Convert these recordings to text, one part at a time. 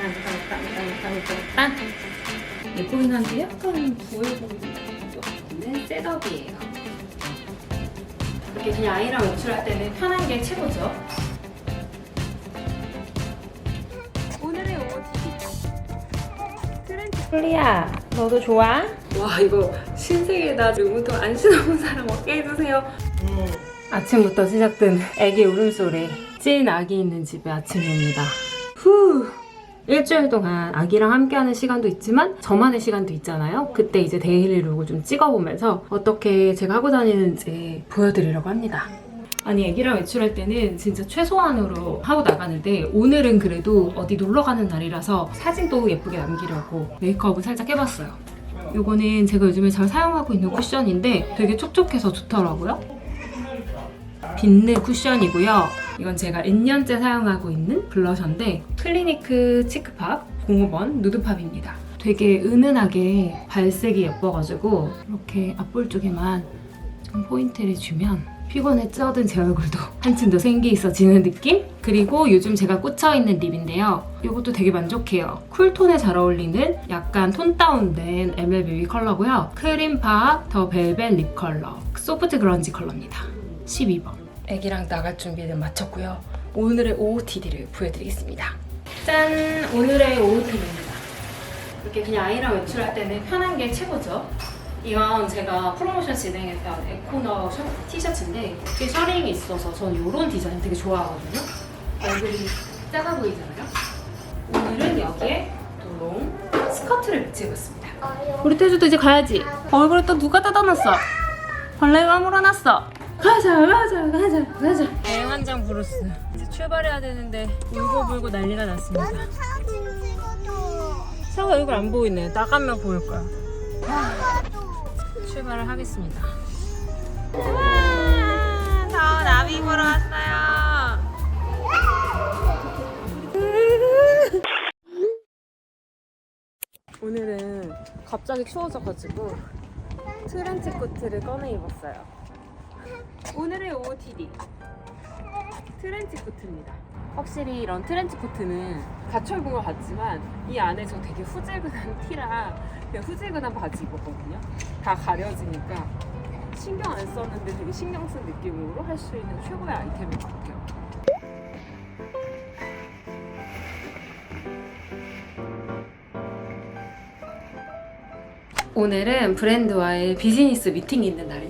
딴딴딴딴딴딴 예쁘긴 한데 약간 부해 보이는 셋업이에요. 이렇게 그냥 아이랑 외출할 때는 편한 게 최고죠. 오늘의 옷 플리야, 너도 좋아? 와 이거 신세계다 지금부터 안 신어본 사람 없게 해주세요. 아침부터 시작된 애기 울음소리. 찐 아기 있는 집의 아침입니다. 후. 일주일 동안 아기랑 함께하는 시간도 있지만 저만의 시간도 있잖아요. 그때 이제 데일리 룩을 좀 찍어보면서 어떻게 제가 하고 다니는지 보여드리려고 합니다. 아니 애기랑 외출할 때는 진짜 최소한으로 하고 나가는데 오늘은 그래도 어디 놀러 가는 날이라서 사진도 예쁘게 남기려고 메이크업을 살짝 해봤어요. 요거는 제가 요즘에 잘 사용하고 있는 쿠션인데 되게 촉촉해서 좋더라고요. 빈느 쿠션이고요. 이건 제가 N년째 사용하고 있는 블러셔인데 클리니크 치크팝 05번 누드팝입니다. 되게 은은하게 발색이 예뻐가지고 이렇게 앞볼 쪽에만 좀 포인트를 주면 피곤에 쪄든 제 얼굴도 한층 더 생기 있어지는 느낌? 그리고 요즘 제가 꽂혀있는 립인데요. 이것도 되게 만족해요. 쿨톤에 잘 어울리는 약간 톤 다운된 MLBB 컬러고요. 크림팝 더 벨벳 립 컬러. 소프트 그런지 컬러입니다. 12번. 애기랑 나갈 준비는 마쳤고요. 오늘의 OOTD를 보여드리겠습니다. 짠! 오늘의 OOTD입니다. 이렇게 그냥 아이랑 외출할 때는 편한 게 최고죠. 이건 제가 프로모션 진행했던 에코너 셔- 티셔츠인데 이게 셔링이 있어서 전 이런 디자인 되게 좋아하거든요. 얼굴이 작아 보이잖아요. 오늘은 여기에 도롱 스커트를 매치해봤습니다. 우리 태주도 이제 가야지. 얼굴에 또 누가 뜯어놨어? 벌레가 물어놨어. 가자, 가자, 가자, 가자. 여행 한장 브루스. 이제 출발해야 되는데 울고 불고 난리가 났습니다. 사진 찍어줘. 사과 얼굴 안 보이네. 나가면 보일 거야. 출발을 하겠습니다. 와, 저 나비 보러 왔어요. 오늘은 갑자기 추워져가지고 트렌치 코트를 꺼내 입었어요. 오늘의 OOTD 트렌치 코트입니다. 확실히 이런 트렌치 코트는 가철 입은 것 같지만 이 안에 저 되게 후질근한 티랑 그냥 후질근한 바지 입었거든요. 다 가려지니까 신경 안 썼는데 되게 신경 쓴 느낌으로 할 수 있는 최고의 아이템인 것 같아요. 오늘은 브랜드와의 비즈니스 미팅이 있는 날입니다.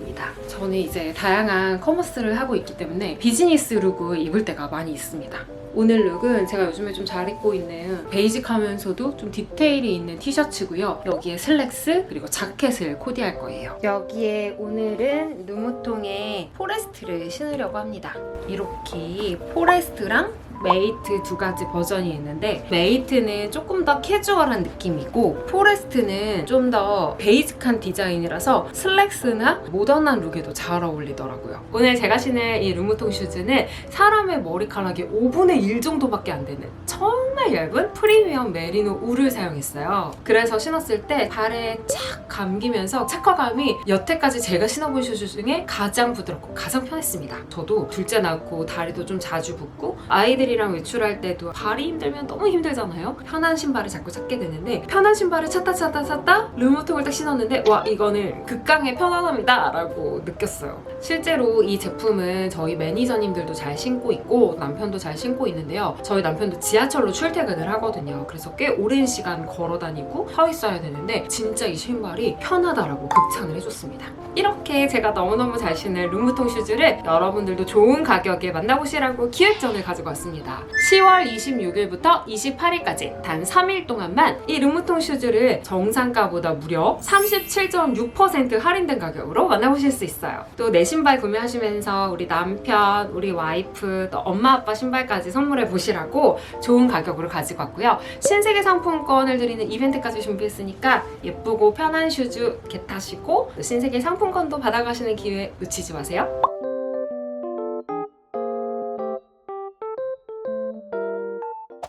저는 이제 다양한 커머스를 하고 있기 때문에 비즈니스 룩을 입을 때가 많이 있습니다. 오늘 룩은 제가 요즘에 좀 잘 입고 있는 베이직하면서도 좀 디테일이 있는 티셔츠고요. 여기에 슬랙스 그리고 자켓을 코디할 거예요. 여기에 오늘은 누무통에 포레스트를 신으려고 합니다. 이렇게 포레스트랑 메이트 두 가지 버전이 있는데 메이트는 조금 더 캐주얼한 느낌이고 포레스트는 좀 더 베이직한 디자인이라서 슬랙스나 모던한 룩에도 잘 어울리더라고요. 오늘 제가 신을 이 르무통 슈즈는 사람의 머리카락의 5분의 1 정도밖에 안 되는 정 말 얇은 프리미엄 메리노 울을 사용했어요. 그래서 신었을 때 발에 착 감기면서 착화감이 여태까지 제가 신어본 슈즈 중에 가장 부드럽고 가장 편했습니다. 저도 둘째 낳고 다리도 좀 자주 붓고 아이들이랑 외출할 때도 발이 힘들면 너무 힘들잖아요. 편한 신발을 자꾸 찾게 되는데 편한 신발을 찾다 찾다 찾다 르무통을 딱 신었는데 와 이거는 극강의 편안함이다 라고 느꼈어요. 실제로 이 제품은 저희 매니저님들도 잘 신고 있고 남편도 잘 신고 있는데요. 저희 남편도 지하철로 출 퇴근을 하거든요. 그래서 꽤 오랜 시간 걸어 다니고 서 있어야 되는데 진짜 이 신발이 편하다라고 극찬을 해줬습니다. 이렇게 제가 너무너무 잘 신는 룸무통 슈즈를 여러분들도 좋은 가격에 만나보시라고 기획전을 가지고 왔습니다. 10월 26일부터 28일까지 단 3일 동안만 이 룸무통 슈즈를 정상가보다 무려 37.6% 할인된 가격으로 만나보실 수 있어요. 또 내 신발 구매하시면서 우리 남편, 우리 와이프, 또 엄마 아빠 신발까지 선물해 보시라고 좋은 가격으로 가지고 왔고요. 신세계 상품권을 드리는 이벤트까지 준비했으니까 예쁘고 편한 슈즈 겟하시고 또 신세계 상품권도 받아가시는 기회 놓치지 마세요.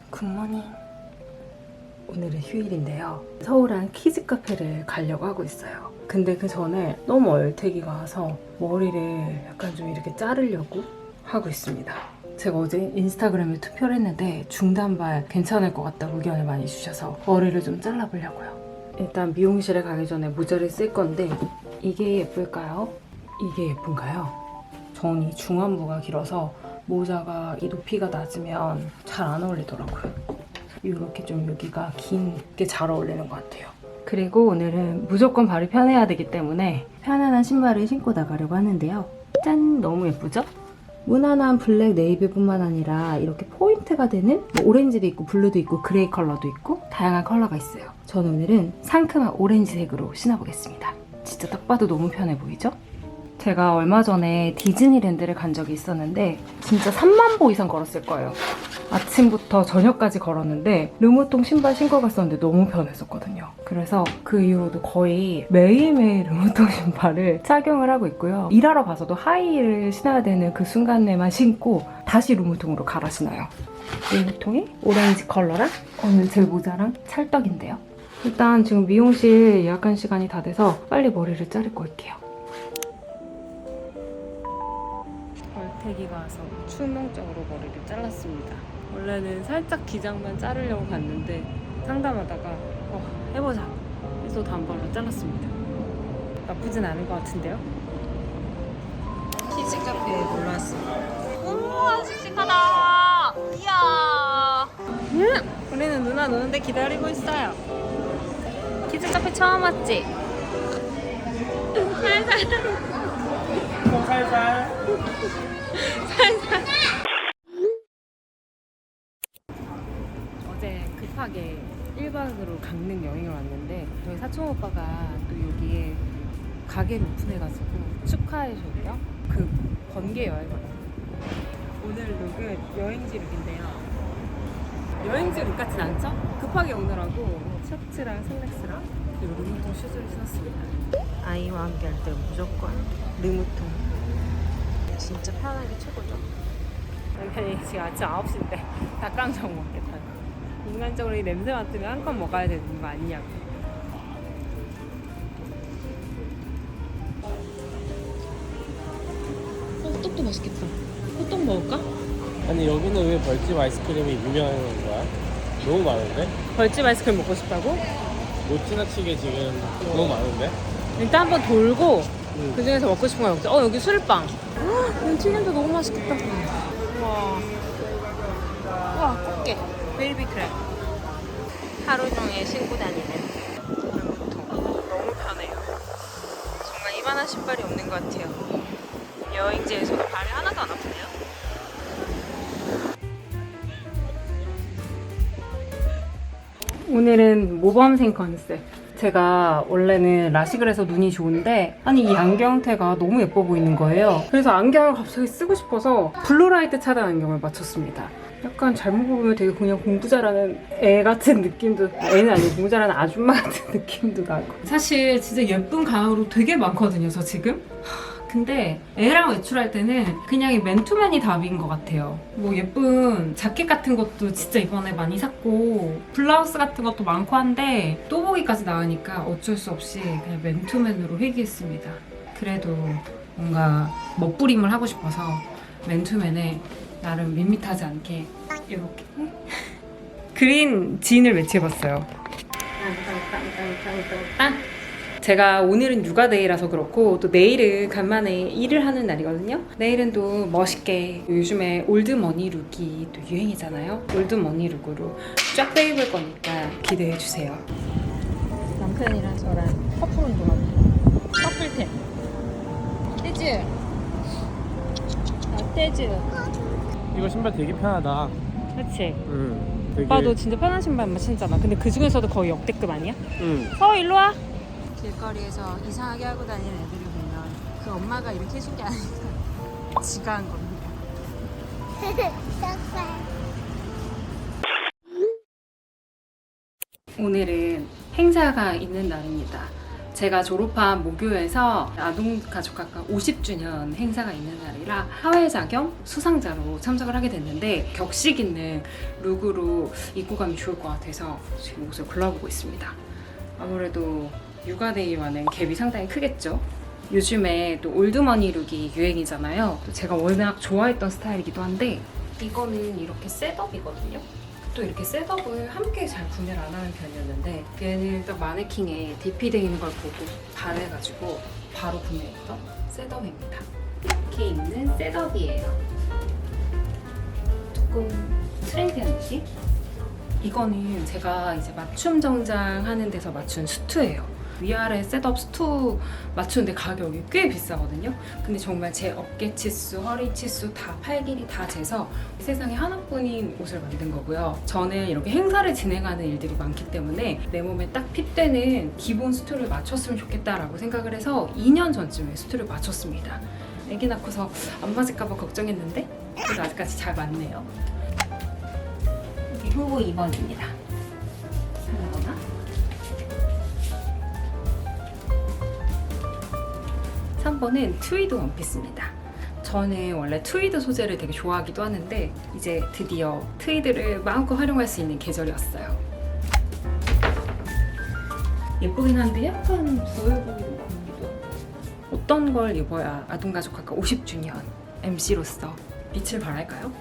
굿모닝. 오늘은 휴일인데요. 서울 한 키즈 카페를 가려고 하고 있어요. 근데 그 전에 너무 얼태기가 와서 머리를 약간 좀 이렇게 자르려고 하고 있습니다. 제가 어제 인스타그램에 투표를 했는데 중단발 괜찮을 것 같다고 의견을 많이 주셔서 머리를 좀 잘라보려고요. 일단 미용실에 가기 전에 모자를 쓸 건데 이게 예쁠까요? 이게 예쁜가요? 전이 중안부가 길어서 모자가 이 높이가 낮으면 잘 안 어울리더라고요. 이렇게 좀 여기가 긴 게 잘 어울리는 것 같아요. 그리고 오늘은 무조건 발이 편해야 되기 때문에 편안한 신발을 신고 나가려고 하는데요. 짠! 너무 예쁘죠? 무난한 블랙 네이비뿐만 아니라 이렇게 포인트가 되는 뭐 오렌지도 있고 블루도 있고 그레이 컬러도 있고 다양한 컬러가 있어요. 저는 오늘은 상큼한 오렌지색으로 신어보겠습니다. 진짜 딱 봐도 너무 편해 보이죠? 제가 얼마 전에 디즈니랜드를 간 적이 있었는데 진짜 3만 보 이상 걸었을 거예요. 아침부터 저녁까지 걸었는데 르무통 신발 신고 갔었는데 너무 편했었거든요. 그래서 그 이후로도 거의 매일매일 르무통 신발을 착용을 하고 있고요. 일하러 가서도 하이힐을 신어야 되는 그 순간에만 신고 다시 르무통으로 갈아 신어요. 르무통이 오렌지 컬러랑 오늘 제 모자랑 찰떡인데요. 일단 지금 미용실 예약한 시간이 다 돼서 빨리 머리를 자르고 올게요. 벌태기가 와서 충동적으로 머리를 잘랐습니다. 원래는 살짝 기장만 자르려고 갔는데 상담하다가 어, 해보자 해서 단발로 잘랐습니다. 나쁘진 않은 것 같은데요? 키즈 카페에 놀러 왔습니다. 우와 씩씩하다 이야 음! 우리는 누나 노는데 기다리고 있어요. 키즈 카페 처음 왔지? 어제 급하게 1박으로 강릉 여행을 왔는데 저희 사촌 오빠가 또 여기에 가게를 오픈해가지고 축하해주고요. 그 번개 여행을. 오늘 룩은 여행지 룩인데요. 여행지 룩 같진 않죠? 급하게 오느라고 셔츠랑 슬랙스랑 그리고 르무통 슈즈를 신었습니다. 아이와 함께 할 때 무조건 르무통. 진짜 편하게 최고죠. 남편이 지금 아침 9시인데 닭강정 먹겠다고. 인간적으로 이 냄새 맡으면 한껏 먹어야 되는 거 아니냐고. 어, 호떡도 맛있겠다. 호떡 먹을까? 아니 여기는 왜 벌집 아이스크림이 유명한 거야? 너무 많은데? 벌집 아이스크림 먹고 싶다고? 못 지나치게 지금 너무 많은데? 일단 한번 돌고 응. 그 중에서 먹고 싶은 거 먹자. 어 여기 술빵. 헉, 이 튀김도 너무 맛있겠다. 와. 와 꽃게. 베이비 크랩. 하루 종일 신고 다니는 르무통. 너무 편해요. 정말 이만한 신발이 없는 것 같아요. 여행지에서도 발이 하나도 안 아프네요. 오늘은 모범생 컨셉. 제가 원래는 라식을 해서 눈이 좋은데 아니 이 안경테가 너무 예뻐 보이는 거예요. 그래서 안경을 갑자기 쓰고 싶어서 블루라이트 차단 안경을 맞췄습니다. 약간 잘못 보면 되게 그냥 공부 잘하는 애 같은 느낌도 애는 아니고 공부 잘하는 아줌마 같은 느낌도 나고 사실 진짜 예쁜 가으로 되게 많거든요 저 지금 근데 애랑 외출할 때는 그냥 이 맨투맨이 답인 것 같아요. 뭐 예쁜 자켓 같은 것도 진짜 이번에 많이 샀고 블라우스 같은 것도 많고 한데 또 보기까지 나으니까 어쩔 수 없이 그냥 맨투맨으로 회귀했습니다. 그래도 뭔가 멋부림을 하고 싶어서 맨투맨에 나름 밋밋하지 않게 이렇게 그린 진을 매치해봤어요. 제가 오늘은 육아데이라서 그렇고 또 내일은 간만에 일을 하는 날이거든요. 내일은 또 멋있게 요즘에 올드머니 룩이 또 유행이잖아요. 올드머니 룩으로 쫙 빼입을 거니까 기대해 주세요. 남편이랑 저랑 커플 운동합니다. 커플템. 떼즈. 아, 떼즈. 이거 신발 되게 편하다 그렇지. 응 되게 오빠도 진짜 편한 신발만 신잖아. 근데 그 중에서도 거의 역대급 아니야? 응 서 일로 와. 길거리에서 이상하게 하고 다니는 애들을 보면 그 엄마가 이렇게 해준 게 아니라 지가 한 겁니다 오늘은 행사가 있는 날입니다. 제가 졸업한 모교에서 아동가족학과 50주년 행사가 있는 날이라 사회자 겸 수상자로 참석을 하게 됐는데 격식 있는 룩으로 입고 가면 좋을 것 같아서 지금 옷을 골라보고 있습니다. 아무래도 육아데이와는 갭이 상당히 크겠죠. 요즘에 또 올드머니 룩이 유행이잖아요. 또 제가 워낙 좋아했던 스타일이기도 한데 이거는 이렇게 셋업이거든요. 또 이렇게 셋업을 함께 잘 구매를 안 하는 편이었는데 얘는 딱 마네킹에 되어 있는 걸 보고 반해가지고 바로 구매했던 셋업입니다. 이렇게 있는 셋업이에요. 조금 트렌디한 느낌? 이거는 제가 이제 맞춤 정장 하는 데서 맞춘 수트예요. 위아래 셋업 수트 맞추는데 가격이 꽤 비싸거든요. 근데 정말 제 어깨 치수, 허리 치수 다 팔 길이 다 재서 세상에 하나뿐인 옷을 만든 거고요. 저는 이렇게 행사를 진행하는 일들이 많기 때문에 내 몸에 딱 핏되는 기본 수트를 맞췄으면 좋겠다라고 생각을 해서 2년 전쯤에 수트를 맞췄습니다. 아기 낳고서 안 맞을까봐 걱정했는데 그래도 아직까지 잘 맞네요. 여기 후보 2번입니다. 3번은 트위드 원피스입니다. 저는 원래 트위드 소재를 되게 좋아하기도 하는데 이제 드디어 트위드를 마음껏 활용할 수 있는 계절이었어요. 예쁘긴 한데 약간 부해 보이는 분위기도 하고. 어떤 걸 입어야 아동가족 학과 50주년 MC로서 빛을 발할까요?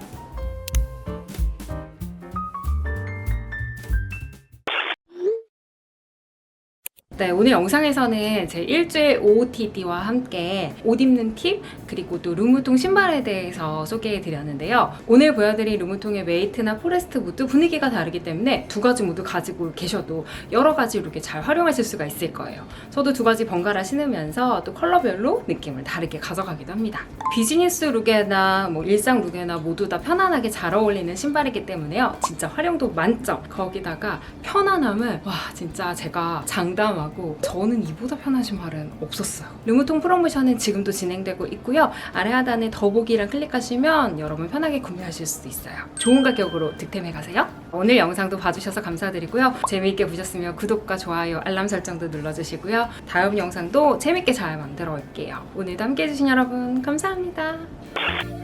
네, 오늘 영상에서는 제 일주일 OOTD와 함께 옷 입는 팁 그리고 또 루무통 신발에 대해서 소개해 드렸는데요. 오늘 보여드린 루무통의 웨이트나 포레스트 모두 분위기가 다르기 때문에 두 가지 모두 가지고 계셔도 여러 가지 룩에 잘 활용하실 수가 있을 거예요. 저도 두 가지 번갈아 신으면서 또 컬러별로 느낌을 다르게 가져가기도 합니다. 비즈니스 룩에나 뭐 일상 룩에나 모두 다 편안하게 잘 어울리는 신발이기 때문에요. 진짜 활용도 만점. 거기다가 편안함은 와 진짜 제가 장담하고 저는 이보다 편한 신발은 없었어요. 르무통 프로모션은 지금도 진행되고 있고요. 아래 하단에 더보기를 클릭하시면 여러분 편하게 구매하실 수도 있어요. 좋은 가격으로 득템해 가세요. 오늘 영상도 봐주셔서 감사드리고요. 재미있게 보셨으면 구독과 좋아요, 알람 설정도 눌러주시고요. 다음 영상도 재밌게 잘 만들어 올게요. 오늘도 함께 해주신 여러분 감사합니다.